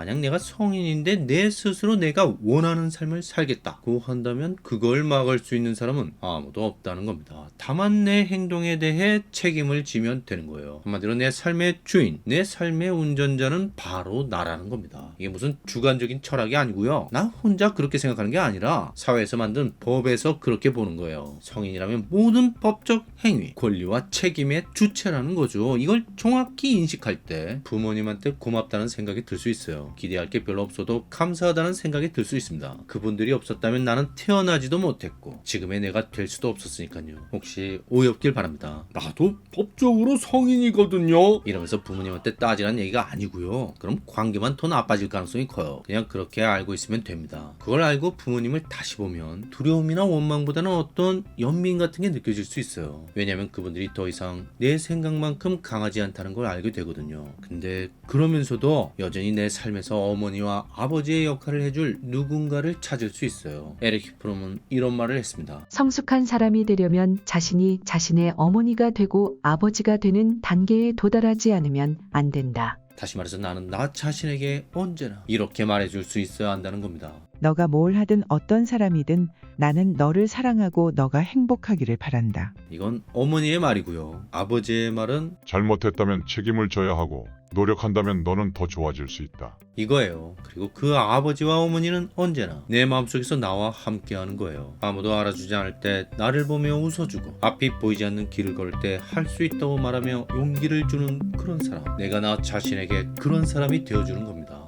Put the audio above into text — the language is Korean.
만약 내가 성인인데 내 스스로 내가 원하는 삶을 살겠다고 한다면 그걸 막을 수 있는 사람은 아무도 없다는 겁니다. 다만 내 행동에 대해 책임을 지면 되는 거예요. 한마디로 내 삶의 주인, 내 삶의 운전자는 바로 나라는 겁니다. 이게 무슨 주관적인 철학이 아니고요. 나 혼자 그렇게 생각하는 게 아니라 사회에서 만든 법에서 그렇게 보는 거예요. 성인이라면 모든 법적 행위, 권리와 책임의 주체라는 거죠. 이걸 정확히 인식할 때 부모님한테 고맙다는 생각이 들 수 있어요. 기대할 게 별로 없어도 감사하다는 생각이 들 수 있습니다. 그분들이 없었다면 나는 태어나지도 못했고 지금의 내가 될 수도 없었으니까요. 혹시 오해 없길 바랍니다. 나도 법적으로 성인이거든요. 이러면서 부모님한테 따지라는 얘기가 아니고요. 그럼 관계만 더 나빠질 가능성이 커요. 그냥 그렇게 알고 있으면 됩니다. 그걸 알고 부모님을 다시 보면 두려움이나 원망보다는 어떤 연민 같은 게 느껴질 수 있어요. 왜냐하면 그분들이 더 이상 내 생각만큼 강하지 않다는 걸 알게 되거든요. 근데 그러면서도 여전히 내 삶에 서 어머니와 아버지의 역할을 해줄 누군가를 찾을 수 있어요. 에릭 히프롬은 이런 말을 했습니다. 성숙한 사람이 되려면 자신이 자신의 어머니가 되고 아버지가 되는 단계에 도달하지 않으면 안 된다. 다시 말해서 나는 나 자신에게 언제나 이렇게 말해줄 수 있어야 한다는 겁니다. 너가 뭘 하든 어떤 사람이든 나는 너를 사랑하고 너가 행복하기를 바란다. 이건 어머니의 말이고요. 아버지의 말은 잘못했다면 책임을 져야 하고 노력한다면 너는 더 좋아질 수 있다. 이거예요. 그리고 그 아버지와 어머니는 언제나 내 마음속에서 나와 함께하는 거예요. 아무도 알아주지 않을 때 나를 보며 웃어주고 앞이 보이지 않는 길을 걸을 때 할 수 있다고 말하며 용기를 주는 그런 사람. 내가 나 자신에게 그런 사람이 되어주는 겁니다.